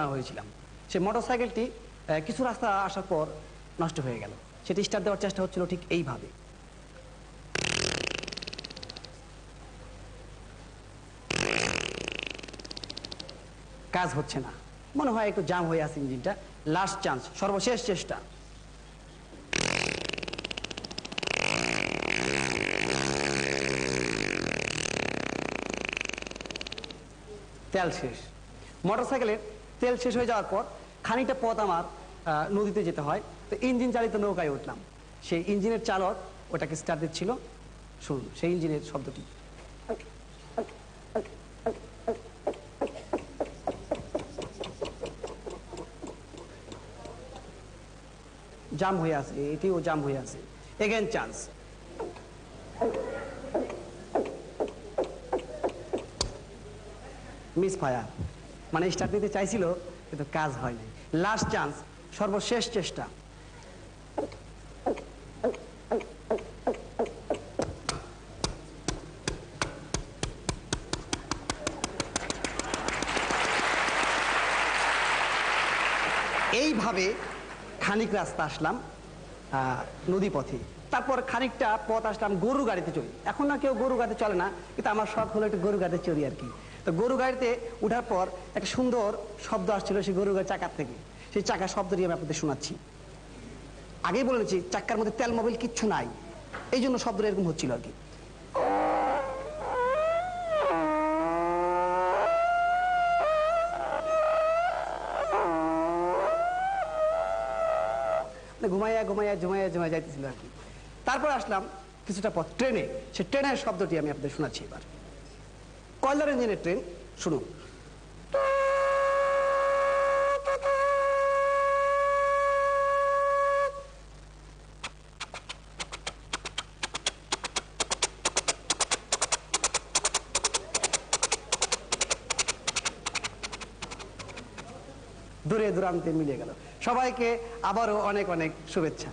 হয়েছিলাম। সে মোটর সাইকেলটি কিছু রাস্তা আসার পর নষ্ট হয়ে গেল। সেটি স্টার্ট দেওয়ার চেষ্টা হচ্ছিল ঠিক এইভাবে। কাজ হচ্ছে না। মনে হয় একটু জাম হয়ে আছে ইঞ্জিনটা। লাস্ট চান্স, সর্বশেষ চেষ্টা। তেল শেষ। মোটরসাইকেলের তেল শেষ হয়ে যাওয়ার পর খানিকটা পথ আমার নদীতে যেতে হয়। তো ইঞ্জিন চালিত নৌকায় উঠলাম। সেই ইঞ্জিনের চালক ওটাকে স্টার্ট দিচ্ছিল। শুনুন, সেই ইঞ্জিনের শব্দটি। জাম হয়ে আছে, এটিও জাম হয়ে আছে। এগেন চান্স মিস ফায়ার মানে স্টার্ট নিতে চাইছিল, কিন্তু কাজ হয়নি। লাস্ট চান্স সর্বশেষ চেষ্টা। এইভাবে খানিক রাস্তা আসলাম নদী পথে তারপর খানিকটা পথ আসলাম গরু গাড়িতে চড়ি। এখন না কেউ গরু গাড়িতে চলে না, কিন্তু আমার শখ হলো একটু গরু গাড়িতে চড়ি আর কি। তো গরু গাড়িতে ওঠার পর একটা সুন্দর শব্দ আসছিল সেই গরু গাড়ির চাকার থেকে। সেই চাকার শব্দটি আমি আপনাদের শোনাচ্ছি। আগেই বলেছি চাক্কার মধ্যে তেল মোবিল কিচ্ছু নাই। এই জন্য শব্দটা এরকম হচ্ছিল আর কি। মানে ঘুমাইয়া ঘুমাইয়া ঘুমাইয়া ঘুমাইয়া যাইতেছিল আর কি। তারপর আসলাম কিছুটা পথ ট্রেনে। সে ট্রেনের শব্দটি আমি আপনাদের শোনাচ্ছি এবার। কয়লার ইঞ্জিনের ট্রেন? শুনুন। দূরে দূরান্তে মিলে গেল। সবাইকে আবারও অনেক অনেক শুভেচ্ছা।